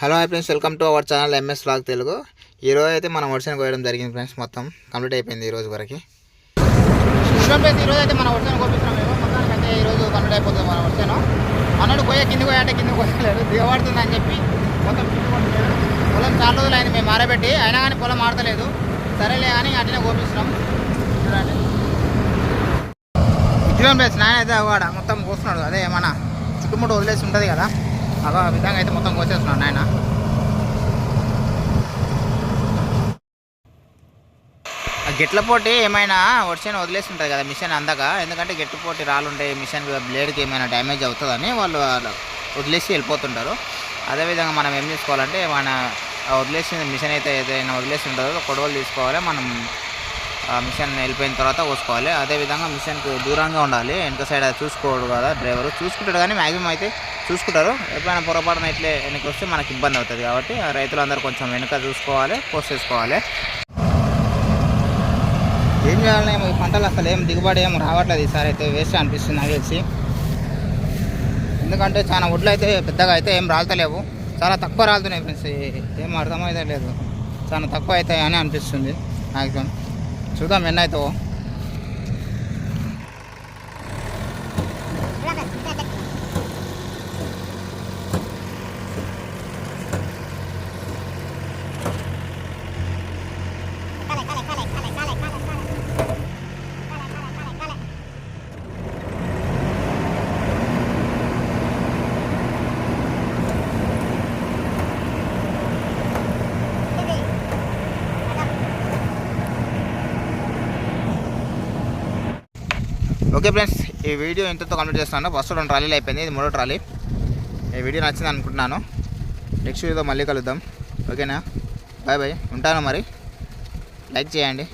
Hello hi friends welcome to our channel MS vlog Telugu ఈరోజు అయితే మనం వర్షాన్ని కోయడం జరిగింది ఫ్రెండ్స్ మొత్తం కంప్లీట్ అయిపోయింది ఈ రోజు వరకు. ఫ్రెండ్స్ ఈరోజు అయితే మనం వర్షాన్ని కోపిస్తున్నాం మేము. మొత్తానికి అయితే ఈరోజు కంప్లీట్ అయిపోతుంది మన వర్షాను. అన్నాడు పోయే కింద పోయా అంటే కింద పోయలేదు దిగబడుతుంది అని చెప్పి మొత్తం పొలం చాలా రోజులు అయింది మేము ఆరబెట్టి అయినా కానీ పొలం ఆడతలేదు. సరేలే అని అట్లనే కోపిస్తున్నాం. చూడండి. ఇచ్చిన ప్లేస్ నాయన అయితే వాడ మొత్తం కోస్తున్నాడు. అదే ఏమన్నా చుట్టుముట్టు వదిలేసి ఉంటుంది కదా. అలా ఆ విధంగా అయితే మొత్తం కోసేస్తున్నాను నాయన. గిట్ల పోటీ ఏమైనా వర్షం వదిలేసి ఉంటుంది కదా మిషన్ అందక ఎందుకంటే గిట్ల పోటీ రాళ్ళు మిషన్ బ్లేడ్కి ఏమైనా డ్యామేజ్ అవుతుందని వాళ్ళు వదిలేసి వెళ్ళిపోతుంటారు. అదేవిధంగా మనం ఏం చేసుకోవాలంటే మన వదిలేసిన మిషన్ అయితే ఏదైనా వదిలేసి ఉంటుందో కొడవలు తీసుకోవాలి మనం మిషన్ వెళ్ళిపోయిన తర్వాత కోసుకోవాలి అదేవిధంగా మిషన్కి దూరంగా ఉండాలి. వెనక సైడ్ చూసుకోడు కదా డ్రైవరు. చూసుకుంటాడు కానీ మ్యాక్సిమం అయితే చూసుకుంటారు. ఎప్పుడైనా పొరపాటున ఇట్లే వెనక వస్తే మనకి ఇబ్బంది అవుతుంది కాబట్టి రైతులందరూ కొంచెం వెనక చూసుకోవాలి పోస్ట్ చేసుకోవాలి. ఏం చేయాలనే ఈ పంటలు అసలు ఏం దిగుబడి ఏం రావట్లేదు ఈసారి అయితే వేస్ట్ అనిపిస్తుంది నాకు తెలిసి ఎందుకంటే చాలా వడ్లు అయితే పెద్దగా అయితే ఏం రాలతలేవు. చాలా తక్కువ రాలుతున్నాయి ఫ్రెండ్స్. ఏం అర్థమైతే లేదు. చాలా తక్కువ అవుతాయి అని అనిపిస్తుంది maximum చూద్దాం ఎన్ని Okay friends ఈ వీడియో ఇంతతో కంప్లీట్ చేస్తున్నాను. ఫస్ట్ రెండు ట్రాలీలు అయిపోయింది ఇది మూడో ట్రాలీ. ఈ వీడియో నచ్చింది అనుకుంటున్నాను. నెక్స్ట్ వీడియోతో మళ్ళీ కలుద్దాం. ఓకేనా? Bye bye. ఉంటాను మరి. లైక్ చేయండి.